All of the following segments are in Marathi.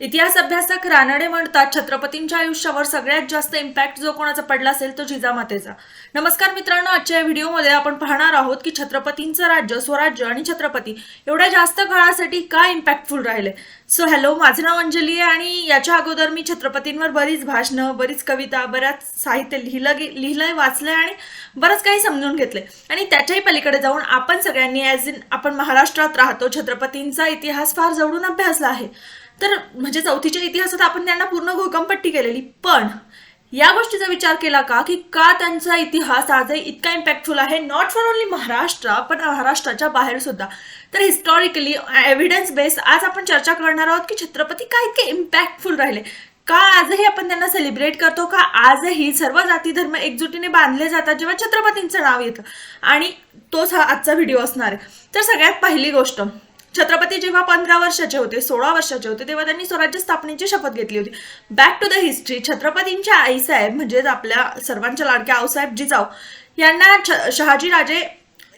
इतिहास अभ्यासक रानडे म्हणतात छत्रपतींच्या आयुष्यावर सगळ्यात जास्त इम्पॅक्ट जो कोणाचा पडला असेल तो जिजामातेचा नमस्कार मित्रांनो आजच्या या व्हिडिओमध्ये आपण पाहणार आहोत की छत्रपतींचं राज्य स्वराज्य आणि छत्रपती एवढ्या जास्त काळासाठी का इम्पॅक्टफुल राहिले? सो हॅलो माझं नाव अंजली आहे आणि याच्या अगोदर मी छत्रपतींवर बरीच भाषणं बरीच कविता बऱ्याच साहित्य लिहिलं गे लिहिलंय वाचलंय आणि बरंच काही समजून घेतलंय. आणि त्याच्याही पलीकडे जाऊन आपण सगळ्यांनी ॲज इन आपण महाराष्ट्रात राहतो छत्रपतींचा इतिहास फार जवळून अभ्यासला आहे. तर म्हणजे चौथीच्या इतिहासात आपण त्यांना पूर्ण घोकंपट्टी केलेली. पण या गोष्टीचा विचार केला का की का त्यांचा इतिहास आजही इतका इम्पॅक्टफुल आहे? नॉट फॉर ओनली महाराष्ट्र पण महाराष्ट्राच्या बाहेर सुद्धा. तर हिस्टॉरिकली एव्हिडन्स बेस आज आपण चर्चा करणार आहोत की छत्रपती का इतके इम्पॅक्टफुल राहिले? का आजही आपण त्यांना सेलिब्रेट करतो? का आजही सर्व जाती धर्म एकजुटीने बांधले जातात जेव्हा छत्रपतींचं नाव येतं? आणि तोच हा आजचा व्हिडिओ असणार आहे. तर सगळ्यात पहिली गोष्ट छत्रपती जेव्हा पंधरा वर्षाचे होते सोळा वर्षाचे होते तेव्हा त्यांनी स्वराज्य स्थापनेची शपथ घेतली होती. बॅक टू द हिस्ट्री छत्रपतींच्या आईसाहेब म्हणजेच आपल्या सर्वांच्या लाडक्या आऊसाहेब जिजाऊ यांना शहाजीराजे शहाजी राजे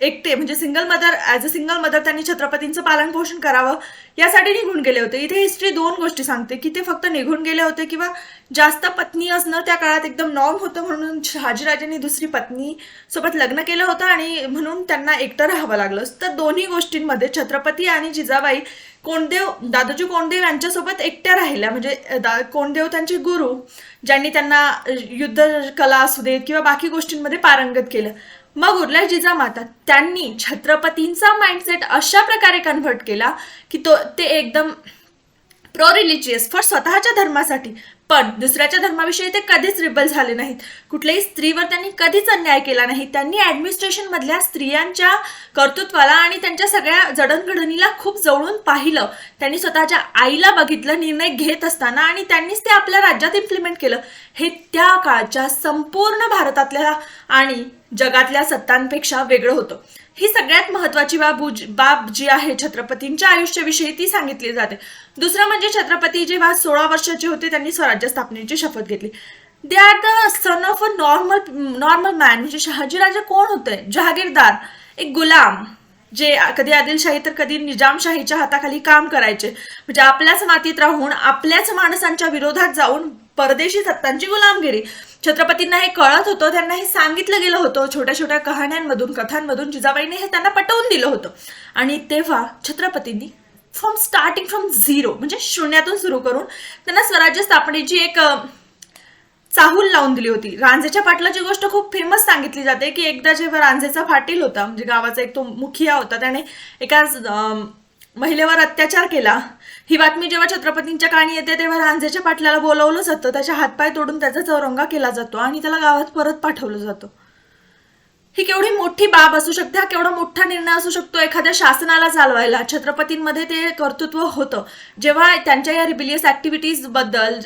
एकटे म्हणजे single mother as a single mother त्यांनी छत्रपतींचं पालन पोषण करावं यासाठी निघून गेले होते. इथे हिस्ट्री दोन गोष्टी सांगते की ते फक्त निघून गेले होते किंवा जास्त पत्नी असणं त्या काळात एकदम नॉर्म होतं म्हणून शहाजीराजांनी दुसरी पत्नी सोबत लग्न केलं होतं आणि म्हणून त्यांना एकटं राहावं लागलं. तर दोन्ही गोष्टींमध्ये छत्रपती आणि जिजाबाई कोणदेव दादोजी कोंडदेव यांच्यासोबत एकट्या राहिल्या. म्हणजे दा कोंडदेव त्यांचे गुरु ज्यांनी त्यांना युद्ध कला असू देत किंवा बाकी गोष्टींमध्ये पारंगत केलं. मग उरल्या जिजामाता त्यांनी छत्रपतींचा माइंडसेट अशा प्रकारे कन्व्हर्ट केला की तो ते एकदम प्रो रिलिजियस फॉर स्वतःच्या धर्मासाठी पण दुसऱ्याच्या धर्माविषयी ते कधीच रिबल झाले नाहीत. कुठल्याही स्त्रीवर त्यांनी कधीच अन्याय केला नाही. त्यांनी ऍडमिनिस्ट्रेशन मधल्या स्त्रियांच्या कर्तृत्वाला आणि त्यांच्या सगळ्या जडणघडणीला खूप जवळून पाहिलं. त्यांनी स्वतःच्या आईला बघितलं निर्णय घेत असताना आणि त्यांनीच ते आपल्या राज्यात इम्प्लिमेंट केलं. हे त्या काळच्या संपूर्ण भारतातल्या आणि जगातल्या सत्तांपेक्षा वेगळं होतं. ही सगळ्यात महत्वाची बाब बाब जी आहे छत्रपतींच्या आयुष्याविषयी ती सांगितली जाते. दुसरं म्हणजे छत्रपती जेव्हा सोळा वर्षाचे होते त्यांनी स्वराज्य स्थापनेची शपथ घेतली. They are the son of a normal normal man म्हणजे शहाजीराजा कोण होते? जहागीरदार एक गुलाम जे कधी आदिलशाही तर कधी निजामशाहीच्या हाताखाली काम करायचे. म्हणजे आपल्याच मातीत राहून आपल्याच माणसांच्या विरोधात जाऊन परदेशी सत्तांची गुलामगिरी. छत्रपतींना हे कळत होतं त्यांना हे सांगितलं गेलं होतं छोट्या छोट्या कहाण्यांमधून कथांमधून जिजाबाईने हे त्यांना पटवून दिलं होतं. आणि तेव्हा छत्रपतींनी फ्रॉम स्टार्टिंग फ्रॉम झिरो म्हणजे शून्यातून सुरू करून त्यांना स्वराज्य स्थापनेची एक चाहूल लावून दिली होती. रांझेच्या पाटलाची गोष्ट खूप फेमस सांगितली जाते की एकदा जेव्हा रांझेचा पाटील होता म्हणजे गावाचा एक तो मुखिया होता त्याने एका महिलेवर अत्याचार केला ही बातमी जेव्हा छत्रपतींच्या काणी येते तेव्हा रांझेच्या पाटलाला बोलवलं जातं. त्याच्या हातपाय तोडून त्याचा चौरंगा केला जातो आणि त्याला गावात परत पाठवलं जातं. ही केवढी मोठी बाब असू शकते हा केवढा मोठा निर्णय असू शकतो एखाद्या शासनाला चालवायला. छत्रपतींमध्ये ते कर्तृत्व होतं. जेव्हा त्यांच्या या रिबिलियस ऍक्टिव्हिटीजबद्दल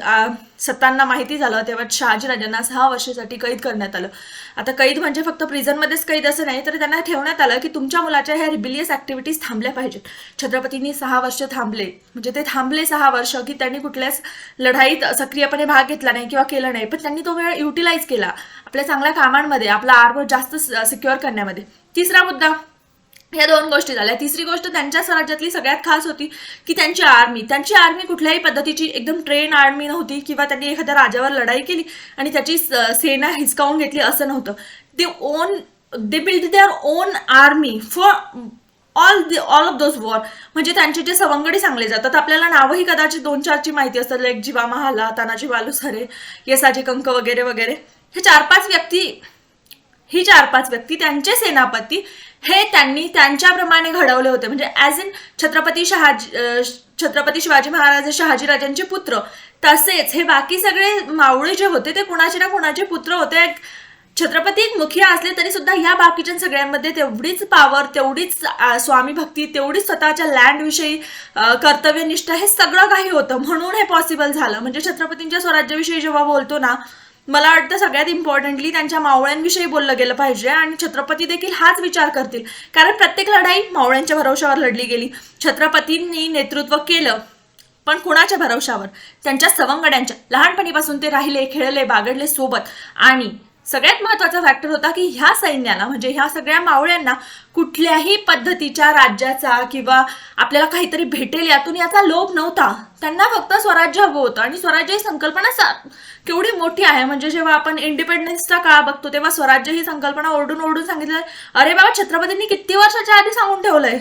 सत्तांना माहिती झालं तेव्हा शहाजीराजांना सहा वर्षासाठी कैद करण्यात आलं. आता कैद म्हणजे फक्त प्रिझनमध्येच कैद असं नाही तर त्यांना ठेवण्यात आलं की तुमच्या मुलाच्या ह्या रिबिलियस ऍक्टिव्हिटीज थांबल्या पाहिजेत. छत्रपतींनी सहा वर्ष थांबले. म्हणजे ते थांबले सहा वर्ष की त्यांनी कुठल्याच लढाईत सक्रियपणे भाग घेतला नाही किंवा केला नाही. पण त्यांनी तो वेळ युटिलाइज केला आपल्या चांगल्या कामांमध्ये आपला आर्म जास्त सिक्युअर करण्यामध्ये. तिसरा मुद्दा या दोन गोष्टी झाल्या. तिसरी गोष्ट त्यांच्या स्वराज्यातली सगळ्यात खास होती की त्यांची आर्मी त्यांची आर्मी कुठल्याही पद्धतीची एकदम ट्रेन आर्मी नव्हती किंवा त्यांनी एखाद्या राजावर लढाई केली आणि त्याची सेना हिसकावून घेतली असं नव्हतं. They own they build their own army for all the all of those war म्हणजे त्यांचे जे सवंगडी सांगले जातात आपल्याला नावही कदाचित दोन चारची माहिती असतात लाईक जिवा महाला तानाजी वालुसरे येसाजी कंक वगैरे वगैरे. हे चार पाच व्यक्ती ही चार पाच व्यक्ती त्यांचे सेनापती हे त्यांनी त्यांच्याप्रमाणे घडवले होते. म्हणजे ॲज इन छत्रपती शहाजी छत्रपती शिवाजी महाराज शहाजी शहाजीराजांचे पुत्र. तसेच हे बाकी सगळे मावळे जे होते ते कुणाचे ना कुणाचे पुत्र होते. एक छत्रपती एक मुखिया असले तरी सुद्धा ह्या बाकीच्या सगळ्यांमध्ये तेवढीच पावर तेवढीच स्वामी भक्ती तेवढीच स्वतःच्या लँडविषयी कर्तव्यनिष्ठ कर्तव्यनिष्ठा हे सगळं काही होतं. म्हणून हे पॉसिबल झालं. म्हणजे छत्रपतींच्या स्वराज्याविषयी जेव्हा बोलतो ना मला वाटतं सगळ्यात इम्पॉर्टंटली त्यांच्या मावळ्यांविषयी बोललं गेलं पाहिजे आणि छत्रपती देखील हाच विचार करतील. कारण प्रत्येक लढाई मावळ्यांच्या भरवशावर लढली गेली. छत्रपतींनी नेतृत्व केलं पण कुणाच्या भरवशावर? त्यांच्या सवंगड्यांच्या. लहानपणीपासून ते राहिले खेळले बागडले सोबत. आणि सगळ्यात महत्त्वाचा फॅक्टर होता की ह्या सैन्याला म्हणजे ह्या सगळ्या मावळ्यांना कुठल्याही पद्धतीच्या राज्याचा किंवा आपल्याला काहीतरी भेटेल यातून याचा लोभ नव्हता. त्यांना फक्त स्वराज्य हवं होतं आणि स्वराज्य ही संकल्पना केवढी मोठी आहे. म्हणजे जेव्हा आपण इंडिपेंडन्सचा काळ बघतो तेव्हा स्वराज्य ही संकल्पना ओरडून ओरडून सांगितलं अरे बाबा छत्रपतींनी किती वर्षाच्या आधी सांगून ठेवलंय?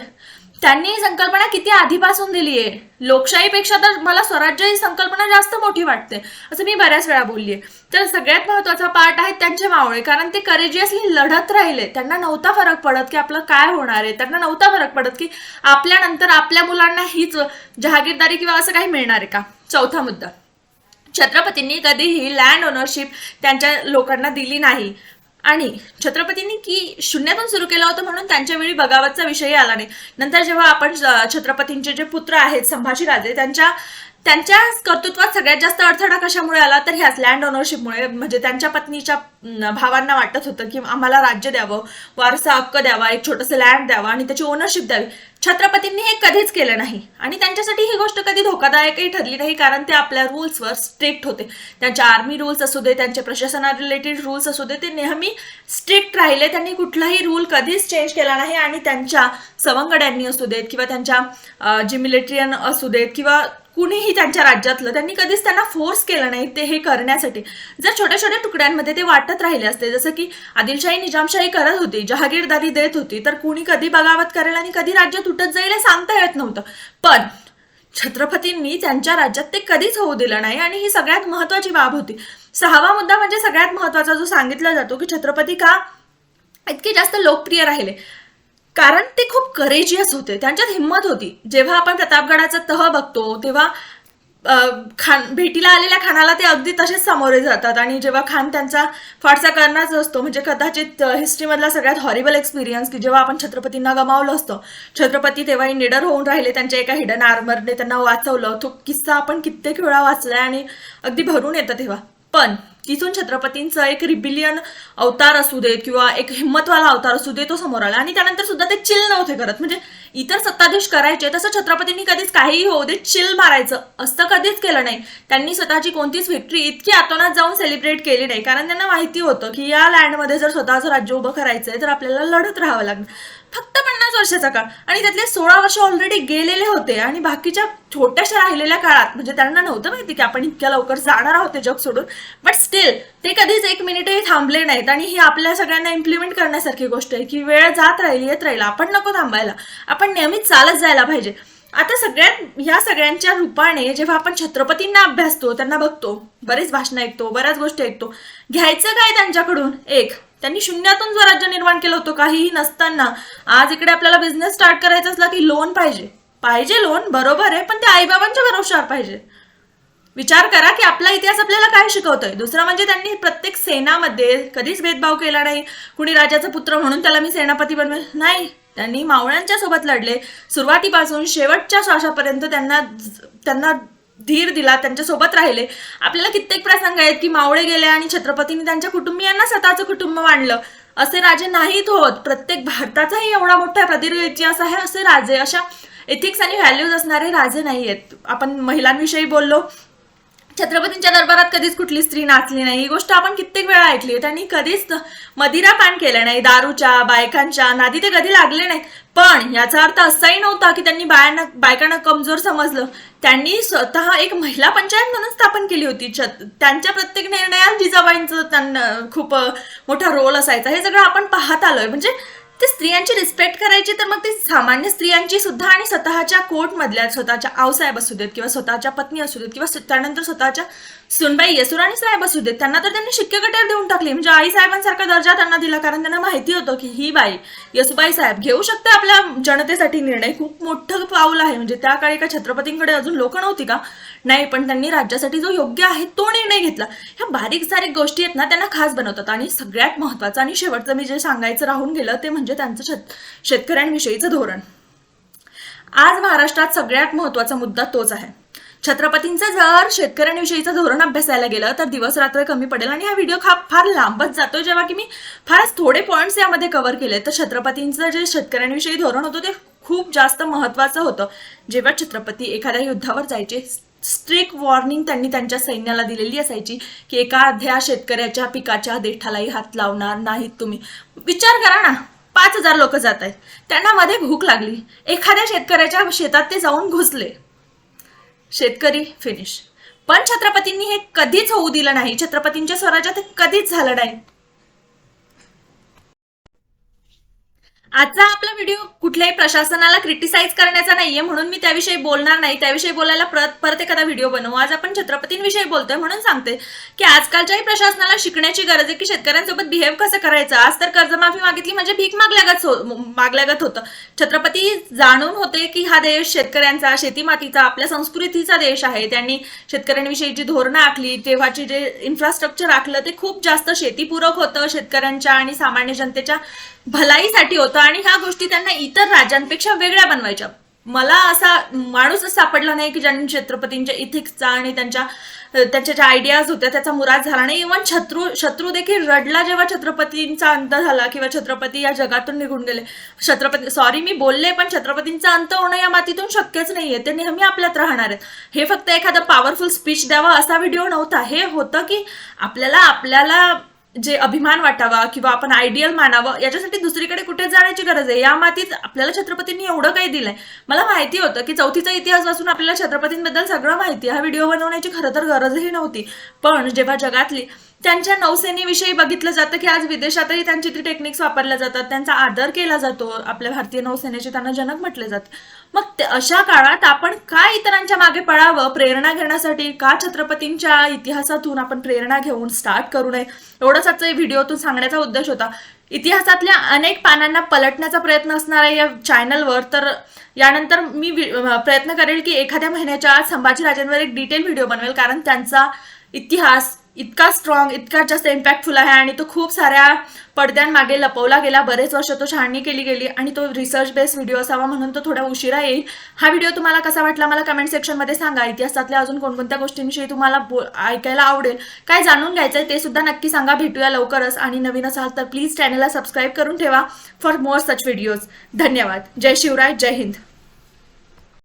त्यांनी ही संकल्पना किती आधीपासून दिली आहे? लोकशाहीपेक्षा तर मला स्वराज्य ही संकल्पना जास्त मोठी वाटते असं मी बऱ्याच वेळा बोलली तर सगळ्यात महत्त्वाचा पार्ट आहे त्यांचे मावळे कारण ते करेजियसली लढत राहिले. त्यांना नव्हता फरक पडत की आपलं काय होणार आहे. त्यांना नव्हता फरक पडत की आपल्यानंतर आपल्या मुलांना हीच जहागीरदारी किंवा असं काही मिळणार आहे का? चौथा मुद्दा. छत्रपतींनी कधीही लँड ओनरशिप त्यांच्या लोकांना दिली नाही. आणि छत्रपतींनी की शून्यातून सुरू केलं होतं म्हणून त्यांच्या वेळी बगावतचा विषयही आला नाही. नंतर जेव्हा आपण छत्रपतींचे जे पुत्र आहेत संभाजीराजे त्यांच्या त्यांच्या कर्तृत्वात सगळ्यात जास्त अडथळा कशामुळे आला? तर ह्याच लँड ओनरशिपमुळे म्हणजे त्यांच्या पत्नीच्या भावांना वाटत होतं की आम्हाला राज्य द्यावं वारसा हक्क द्यावा एक छोटंसं लँड द्यावा आणि त्याची ओनरशिप द्यावी. छत्रपतींनी हे कधीच केलं नाही. आणि त्यांच्यासाठी ही गोष्ट कधी धोकादायकही ठरली नाही कारण ते आपल्या रूल्सवर स्ट्रिक्ट होते. त्यांच्या आर्मी रूल्स असू दे त्यांचे प्रशासना रिलेटेड रूल्स असू दे ते नेहमी स्ट्रिक्ट राहिले. त्यांनी कुठलाही रूल कधीच चेंज केला नाही. आणि त्यांच्या सवंगड्यांनी असू देत किंवा त्यांच्या अं, जे मिलिटरियन असू देत किंवा कुणीही त्यांच्या राज्यातलं त्यांनी कधीच त्यांना फोर्स केलं नाही ते हे करण्यासाठी. जर छोट्या छोट्या तुकड्यांमध्ये ते वाटत राहिले असते जसं की आदिलशाही निजामशाही करत होती जहागीरदारी देत होती तर कुणी कधी बगावत करेल आणि कधी राज्य तुटत जाईल हे सांगता येत नव्हतं. पण छत्रपतींनी त्यांच्या राज्यात ते कधीच होऊ दिलं नाही आणि ही सगळ्यात महत्वाची बाब होती. सहावा मुद्दा म्हणजे सगळ्यात महत्त्वाचा जो सांगितला जातो की छत्रपती का इतके जास्त लोकप्रिय राहिले. कारण ते खूप करेजियस होते. त्यांच्यात हिंमत होती. जेव्हा आपण प्रतापगडाचा तह बघतो तेव्हा खान भेटीला आलेल्या खानाला ते अगदी तसेच सामोरे जातात आणि जेव्हा खान त्यांचा फारसा करणारच असतो म्हणजे कदाचित हिस्ट्रीमधला सगळ्यात हॉरिबल एक्सपिरियन्स की जेव्हा आपण छत्रपतींना गमावलं असतं. छत्रपती तेव्हाही निडर होऊन राहिले त्यांच्या एका हिडन आर्मरने त्यांना वाचवलं. तो किस्सा आपण कित्येक वेळा वाचलाय आणि अगदी भरून येतं तेव्हा. पण तिथून छत्रपतींचं एक रिबिलियन अवतार असू देत किंवा एक हिंमतवाला अवतार असू दे तो समोर आला. आणि त्यानंतर सुद्धा ते चिल नव्हते करत. म्हणजे इतर सत्ताधीश करायचे तसं छत्रपतींनी कधीच काहीही होऊ दे चिल मारायचं. असं कधीच केलं नाही. त्यांनी स्वतःची कोणतीच व्हिक्ट्री इतकी आतोनात जाऊन सेलिब्रेट केली नाही. कारण त्यांना माहिती होतं की या लँडमध्ये जर स्वतःचं राज्य उभं करायचंय तर आपल्याला लढत राहावं लागणार. फक्त पन्नास वर्षाचा काळ. आणि त्यातले सोळा वर्ष ऑलरेडी गेलेले होते आणि बाकीच्या छोट्याशा राहिलेल्या काळात म्हणजे त्यांना नव्हतं माहिती की आपण इतक्या लवकर जाणार आहोत ते जग सोडून. बट स्टील ते कधीच एक मिनिटही थांबले नाहीत आणि ही आपल्या सगळ्यांना इम्प्लिमेंट करण्यासारखी गोष्ट आहे की वेळ जात राहिली येत राहिला. आपण नको थांबायला. आपण नेहमीच चालत जायला पाहिजे. आता सगळ्यात ह्या सगळ्यांच्या रूपाने जेव्हा आपण छत्रपतींना अभ्यासतो त्यांना बघतो बरेच भाषणं ऐकतो बऱ्याच गोष्टी ऐकतो. घ्यायचं काय त्यांच्याकडून? एक त्यांनी शून्यातून स्वराज्य निर्माण केलं होतं काहीही नसताना आज इकडे आपल्याला बिझनेस स्टार्ट करायचा असला की लोन पाहिजे. पाहिजे लोन बरोबर आहे पण ते आईबाबांच्या भरोशावर पाहिजे. विचार करा की आपला इतिहास आपल्याला काय शिकवतोय? दुसरं म्हणजे त्यांनी प्रत्येक सेनामध्ये कधीच भेदभाव केला नाही. कुणी राजाचा पुत्र म्हणून त्याला मी सेनापती बनवेल? नाही. त्यांनी मावळ्यांच्या सोबत लढले. सुरुवातीपासून शेवटच्या श्वासापर्यंत त्यांना त्यांना धीर दिला त्यांच्यासोबत राहिले. आपल्याला कित्येक प्रसंग आहेत की मावळे गेले आणि छत्रपतींनी त्यांच्या कुटुंबियांना स्वतःचं कुटुंब मांडलं. असे राजे नाहीत होत. प्रत्येक भारताचाही एवढा मोठा प्रदीर्घ इतिहास आहे असे राजे अशा एथिक्स आणि व्हॅल्यूज असणारे राजे नाही आहेत आपण महिलांविषयी बोललो छत्रपतींच्या दरबारात कधीच कुठली स्त्री नाचली नाही. ही गोष्ट आपण कित्येक वेळा ऐकली आहे. त्यांनी कधीच मदिरा पान केलं नाही दारूच्या बायकांच्या नादी ते कधी लागले नाहीत. पण याचा अर्थ असाही नव्हता की त्यांनी बायांना बायकांना कमजोर समजलं. त्यांनी स्वतः एक महिला पंचायत म्हणून स्थापन केली होती. छत त्यांच्या प्रत्येक निर्णयात जिजाबाईंचं त्यांना खूप मोठा रोल असायचा. हे सगळं आपण पाहत आलोय. म्हणजे ते स्त्रियांची रिस्पेक्ट करायची तर मग ते सामान्य स्त्रियांची सुद्धा आणि स्वतःच्या कोर्टमधल्या स्वतःच्या आवसाहेब असू देत किंवा स्वतःच्या पत्नी असू देत किंवा त्यानंतर स्वतःच्या सुनबाई यसुराणी साहेब असू देत त्यांना तर त्यांनी शिक्के शिक्केकट्यावर देऊन टाकली. म्हणजे आई साहेबांसारखा दर्जा त्यांना दिला कारण त्यांना माहिती होतं की ही बाई यसुबाई साहेब घेऊ शकते आपल्या जनतेसाठी निर्णय? खूप मोठं पाऊल आहे. म्हणजे त्या काळी का छत्रपतींकडे अजून लोक नव्हती का? नाही पण त्यांनी राज्यासाठी जो योग्य आहे तो निर्णय घेतला. ह्या बारीक सारीक गोष्टी आहेत ना त्यांना खास बनवतात. आणि सगळ्यात महत्वाचं आणि शेवटचं मी जे सांगायचं राहून गेलं ते म्हणजे त्यांचं शेत शेतकऱ्यांविषयीचं धोरण. आज महाराष्ट्रात सगळ्यात महत्त्वाचा मुद्दा तोच आहे. छत्रपतींचं जर शेतकऱ्यांविषयीचं धोरण अभ्यासायला गेलं तर दिवस रात्र कमी पडेल आणि हा व्हिडिओ खा फार लांबच जातो जेव्हा की मी फारच थोडे पॉईंट्स यामध्ये कव्हर केले तर छत्रपतींचं जे शेतकऱ्यांविषयी धोरण होतं ते खूप जास्त महत्वाचं होतं. जेव्हा छत्रपती एखाद्या युद्धावर जायचे स्ट्रिक वॉर्निंग त्यांनी त्यांच्या सैन्याला दिलेली असायची की एका अध्या शेतकऱ्याच्या पिकाच्या देठालाही हात लावणार नाहीत तुम्ही. विचार करा ना पाच हजार लोक जात आहेत त्यांना मध्ये भूक लागली. एखाद्या शेतकऱ्याच्या शेतात ते जाऊन घुसले. शेतकरी फिनिश पण छत्रपतींनी हे कधीच होऊ दिलं नाही. छत्रपतींच्या स्वराज्यात हे कधीच झालं नाही. आजचा आपला व्हिडिओ कुठल्याही प्रशासनाला क्रिटिसाइज करण्याचा नाहीये म्हणून मी त्याविषयी बोलणार नाही. त्याविषयी बोलायला परत परत एखादा व्हिडिओ बनवू. आज आपण छत्रपतींविषयी बोलतोय म्हणून सांगते की आजकालच्याही प्रशासनाला शिकण्याची गरज आहे की शेतकऱ्यांसोबत बिहेव कसं करायचं? आज तर कर्जमाफी मागितली म्हणजे भीक मागल्यागत हो मागल्यागत होतं. छत्रपती जाणून होते की हा देश शेतकऱ्यांचा शेतीमातीचा आपल्या संस्कृतीचा देश आहे. त्यांनी शेतकऱ्यांविषयी जी धोरणं आखली तेव्हाचे जे इन्फ्रास्ट्रक्चर आखलं ते खूप जास्त शेतीपूरक होतं. शेतकऱ्यांच्या आणि सामान्य जनतेच्या भलाईसाठी होतं आणि ह्या गोष्टी त्यांना इतर राज्यांपेक्षा वेगळ्या बनवायच्या. मला असा माणूसच सापडला नाही की ज्यांनी छत्रपतींच्या इथिक्सचा आणि त्यांच्या त्यांच्या ज्या आयडियाज होत्या त्याचा मुराद झाला नाही. इव्हन शत्रू शत्रू देखील रडला जेव्हा छत्रपतींचा अंत झाला किंवा छत्रपती या जगातून निघून गेले. छत्रपती सॉरी मी बोलले पण छत्रपतींचा अंत होणं या मातीतून शक्यच नाहीये. ते नेहमी आपल्यात राहणार आहेत. हे फक्त एखादा पॉवरफुल स्पीच द्यावा असा व्हिडिओ नव्हता. हे होतं की आपल्याला आपल्याला जे अभिमान वाटावा किंवा आपण आयडियल मानावं याच्यासाठी दुसरीकडे कुठे जाण्याची गरज आहे? या मातीत आपल्याला छत्रपतींनी एवढं काही दिलंय. मला माहिती होतं की चौथीचा इतिहास वाचून आपल्याला छत्रपतींबद्दल सगळं माहिती हा व्हिडिओ बनवण्याची खरं तर गरजही नव्हती. पण जेव्हा जगातली त्यांच्या नौसेनेविषयी बघितलं जातं की आज विदेशातही त्यांची ती टेक्निक्स वापरल्या जातात त्यांचा आदर केला जातो. आपल्या भारतीय नौसेनेचे त्यांना जनक म्हटले जाते. मग ते- अशा काळात आपण काय इतरांच्या मागे पळावं प्रेरणा घेण्यासाठी का छत्रपतींच्या इतिहासातून आपण प्रेरणा घेऊन स्टार्ट करू नये? एवढंच आजचा व्हिडिओतून सांगण्याचा उद्देश होता. इतिहासातल्या अनेक पानांना पलटण्याचा प्रयत्न असणाऱ्या या चॅनलवर तर यानंतर मी वि- प्रयत्न करेल की एखाद्या महिन्याच्या आत संभाजीराजांवर एक डिटेल व्हिडिओ बनवेल कारण त्यांचा इतिहास इतका स्ट्रॉंग इतका जास्त इम्पॅक्टफुल आहे आणि तो खूप साऱ्या पडद्यांमागे लपवला गेला. बरेच वर्ष तो छाननी केली गेली आणि तो रिसर्च बेस्ड व्हिडिओ असावा म्हणून तो थोडा उशिरा येईल. हा व्हिडिओ तुम्हाला कसा वाटला मला कमेंट सेक्शनमध्ये सांगा. इतिहासातल्या अजून कोणकोणत्या गोष्टींविषयी तुम्हाला ऐकायला आवडेल काय जाणून घ्यायचंय ते सुद्धा नक्की सांगा. भेटूया लवकरच. आणि नवीन असाल तर प्लीज चॅनलला सबस्क्राईब करून ठेवा फॉर मोर सच व्हिडिओज धन्यवाद. जय शिवराय. जय हिंद.